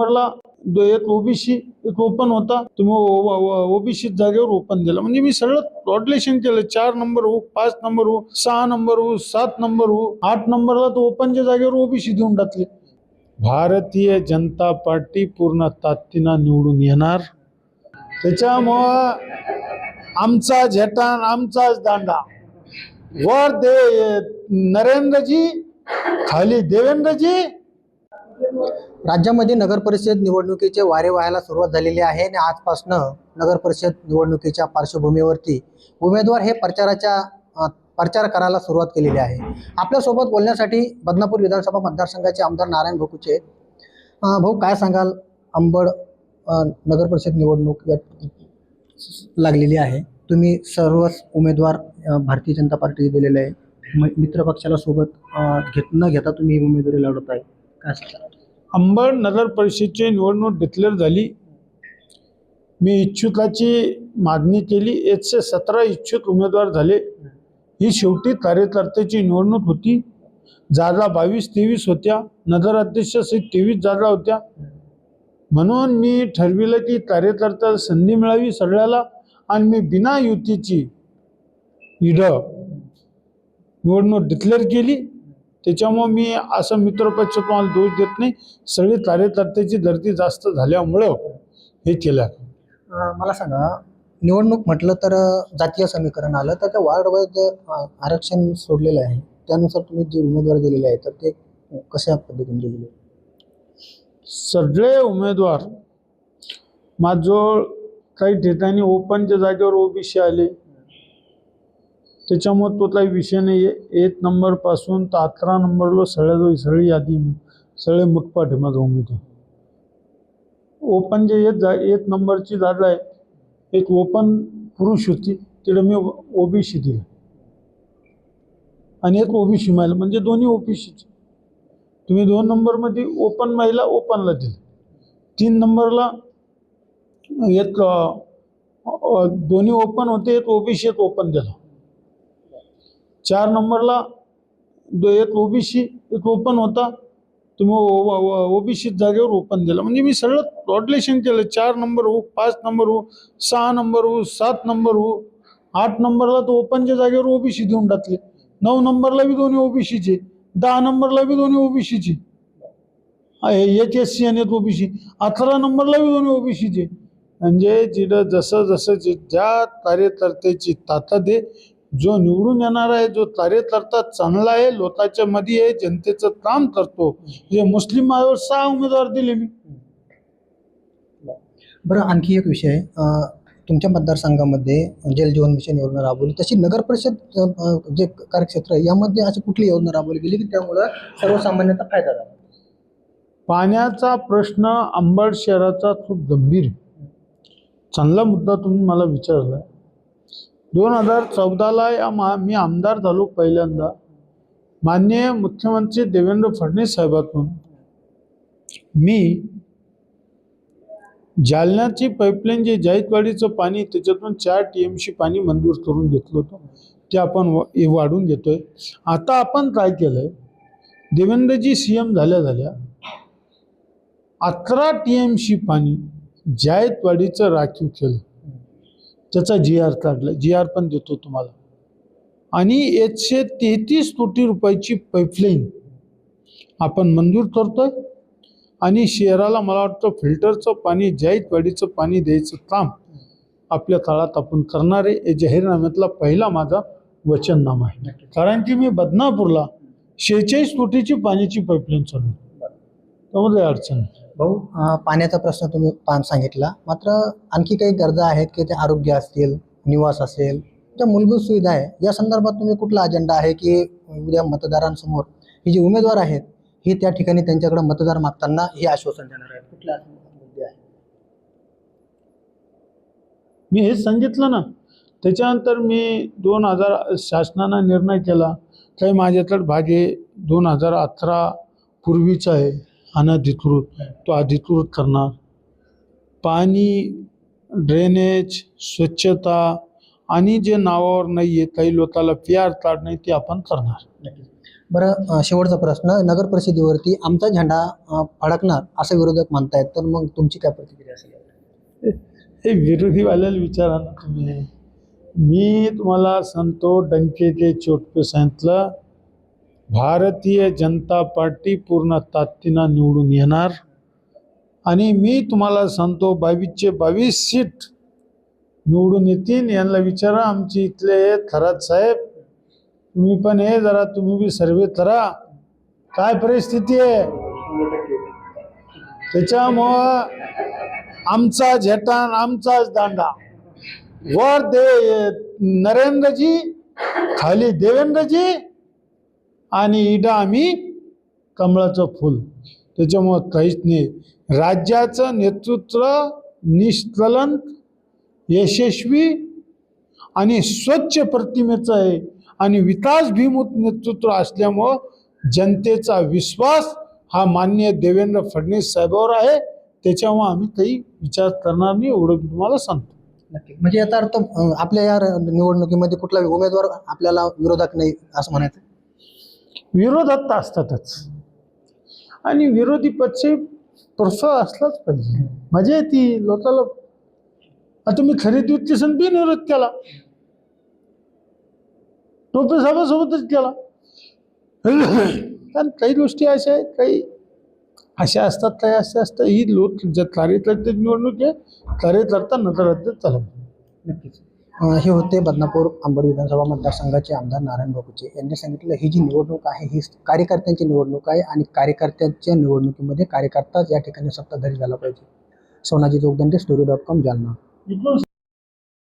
नंबरला एक ओबीसी एक ओपन होता. तुम्ही ओबीसी जागेवर ओपन दिला म्हणजे मी सगळं रॉडलेशन केलं. चार नंबर हो पाच नंबर हो सहा नंबर हो सात नंबर हो. आठ नंबरला तो ओपनच्या जागेवर ओबीसी देऊन टाकले. भारतीय जनता पार्टी पूर्ण तात्तीना निवडून येणार. त्याच्यामुळं आमचा झेटान आमचाच दांडा. वर दे नरेंद्रजी खाली देवेंद्रजी. राज्यामध्ये नगरपरिषद निवडणुकीचे वारे व्हायला सुरुवात झालेली आहे आणि आजपासनं नगरपरिषद निवडणुकीच्या पार्श्वभूमीवरती उमेदवार हे प्रचाराच्या प्रचार करायला सुरुवात केलेली आहे. आपल्यासोबत बोलण्यासाठी बदनापूर विधानसभा मतदारसंघाचे आमदार नारायण भोकुचे. भाऊ काय सांगाल? अंबड नगरपरिषद निवडणूक लागलेली आहे. तुम्ही सर्वच उमेदवार भारतीय जनता पार्टी दिलेले आहे. म- मित्र पक्षाला सोबत घेत न घेता तुम्ही ही उमेदवारी लढवत आहे काय सांगाल? अंबड नगर परिषदेची निवडणूक डिक्लेअर झाली. मी इच्छुकाची मागणी केली. एकशे सतरा इच्छुक उमेदवार झाले. ही शेवटी कार्यकर्त्याची निवडणूक होती. जागा बावीस तेवीस होत्या. नगराध्यक्ष सहित तेवीस जागा होत्या. म्हणून मी ठरविलं की कार्यकर्त्याला संधी मिळावी सगळ्याला आणि मी बिना युतीची इडं निवडणूक डिक्लेअर केली. त्याच्यामुळं मी असं मित्रपक्ष तुम्हाला दोष देत नाही. सगळी कार्यकर्त्याची गर्दी जास्त झाल्यामुळं हे केलं. मला सांगा निवडणूक म्हटलं तर जातीय समीकरण आलं तर त्या वार्ड वाईज आरक्षण सोडलेलं आहे. त्यानुसार तुम्ही जे उमेदवार दिलेले आहे तर ते कशा पद्धतीने दिलेले? सगळे उमेदवार माझजवळ काही ठिकाणी ओपनच्या जागेवर ओबीसी आले. त्याच्यामुळं तो काही विषय नाही आहे. एक नंबरपासून तर अकरा नंबरला सगळ्या सगळी यादी सगळे मुठपाठ माझा उमेदवार ओपन जे येत जा एक नंबरची जागा आहे एक ओपन पुरुष होती. तिला मी ओबीसी दिलं. आणि एक ओबीसी महिला म्हणजे दोन्ही ओबीसीचे. तुम्ही दोन नंबरमध्ये ओपन महिला ओपनला दिली. तीन नंबरला एक दोन्ही ओपन होते. एक ओबीसी एक ओपन दिला. चार नंबरला दो एक ओबीसी एक ओपन होता तुम्ही ओबीसी जागेवर ओपन दिला. म्हणजे मी सगळं रॉडलेशन केलं. चार नंबर हो पाच नंबर हो सहा नंबर हो सात नंबर हो आठ नंबरला तो ओपनच्या जागेवर ओबीसी देऊन टाकले. नऊ नंबरला बी दोन्ही ओबीसीचे दहा नंबरला बी दोन्ही ओबीसीचे. एच एस सी आणि ओबीसी. अकरा नंबरला बी दोन्ही ओबीसीचे. म्हणजे जिथं जसं जसं जे ज्या कार्यकर्त्याची ताकद आहे जो निवडून येणार आहे जो कार्यकर्ता चांगला आहे लोकांच्या मध्ये आहे जनतेचं काम करतो जे मुस्लिम आयोवर सहा उमेदवार दिले मी. बरं आणखी एक विषय तुमच्या मतदारसंघामध्ये जल जीवन मिशन योजना राबवली तशी नगर परिषद जे कार्यक्षेत्र आहे यामध्ये अशी कुठली योजना राबवली गेली की त्यामुळं सर्वसामान्यांचा फायदा झाला? पाण्याचा प्रश्न अंबड शहराचा खूप गंभीर चांगला मुद्दा तुम्ही मला विचारला दोन हजार चौदाला या मा मी आमदार झालो पहिल्यांदा. माननीय मुख्यमंत्री देवेंद्र फडणवीस साहेबातून मी जालन्याची पाईपलाईन जे जायतवाडीचं पाणी त्याच्यातून चार टी एम सी पाणी मंजूर करून घेतलं होतं. ते आपण वा- वाढून घेतोय. आता आपण काय केलंय? देवेंद्रजी सी एम झाल्या झाल्या अकरा टी एम सी पाणी जायतवाडीचं राखीव केलं. त्याचा जी आर काढला. जी आर पण देतो तुम्हाला. आणि एकशे तेहतीस कोटी रुपयाची पाईपलाईन आपण मंजूर करतोय. आणि शहराला मला वाटतं फिल्टरचं पाणी जायतवाडीचं पाणी द्यायचं काम आपल्या काळात आपण करणार आहे. हे जाहीरनाम्यातला पहिला माझा वचननामा आहे. कारण की मी बदनापूरला शेहेचाळीस कोटीची पाण्याची पाईपलाईन चालू त्यामध्ये अडचण आहे भाऊ पाण्याचा प्रश्न तुम्ही पान सांगितला. मात्र आणखी काही गरजा आहेत की ते आरोग्य असतील निवास असेल त्या मूलभूत सुविधा आहे या संदर्भात तुम्ही कुठला अजेंडा आहे की उद्या मतदारांसमोर ही जी उमेदवार आहेत ही त्या ठिकाणी त्यांच्याकडे मतदार मागताना हे आश्वासन देणार आहे कुठला मुद्दे आहे मी हेच सांगितलं ना. त्याच्यानंतर मी दोन हजार शासनानं निर्णय केला. काही माझ्याकडे भाग आहे दोन हजार अठरा पूर्वीचा आहे. अनधिकृत तो अधिकृत करणार. पाणी ड्रेनेज स्वच्छता आणि जे नावावर नाही आहे काही लोकांना पी आर कार्ड नाही ते आपण करणार. बरं शेवटचा प्रश्न. नगर परिषदेवरती आमचा झेंडा फडकणार असं विरोधक म्हणतायत तर मग तुमची काय प्रतिक्रिया असेल? हे विरोधीवाल्याला विचारा ना तुम्ही. मी तुम्हाला सांगतो डंकेचे चोटपे सांगितलं. भारतीय जनता पार्टी पूर्ण ताकदीनं निवडून येणार. आणि मी तुम्हाला सांगतो बावीसचे बावीस सीट निवडून येतील यांना विचारा आमची इथले थरात साहेब. तुम्ही पण हे जरा तुम्ही बी सर्वे करा. काय परिस्थिती आहे? त्याच्यामुळं आमचा झेटान आमचाच दांडा. वर दे नरेंद्रजी खाली देवेंद्रजी आणि इडा आम्ही कमळाचं फुल. त्याच्यामुळं काहीच नाही. राज्याचं नेतृत्व निष्कलंक यशस्वी आणि स्वच्छ प्रतिमेचं आहे. आणि विकासभिमुख नेतृत्व असल्यामुळं जनतेचा विश्वास हा मान्य देवेंद्र फडणवीस साहेबावर आहे. त्याच्यामुळं आम्ही काही विचार करणार नाही एवढं मी तुम्हाला सांगतो. नक्की. म्हणजे याचा अर्थ आपल्या या निवडणुकीमध्ये कुठला उमेदवार आपल्याला विरोधात नाही असं म्हणायचं. विरोधात तर असतातच. आणि विरोधी पक्ष प्रोत्साह असलाच पाहिजे. म्हणजे मजा येते लोकाला आता मी खरेदी उत्तेसन बिन निरोध केला. टोपे साहेबासोबतच केला. कारण काही गोष्टी अशा आहेत काही अशा असतात काही अशा असतात. ही लोक ज्या कार्यकर्ते निवडणूक आहे कार्यकर्ता नकारात्मक चला नक्कीच. हे होते बदनापूर आंबड विधानसभा मतदारसंघाचे आमदार नारायण बाबूचे यांनी सांगितलं ही जी निवडणूक आहे ही कार्यकर्त्यांची निवडणूक आहे आणि कार्यकर्त्यांच्या निवडणुकीमध्ये कार्यकर्ताच या ठिकाणी सत्ताधारी झाला पाहिजे. Sonaji Jogdande story dot com Jalna.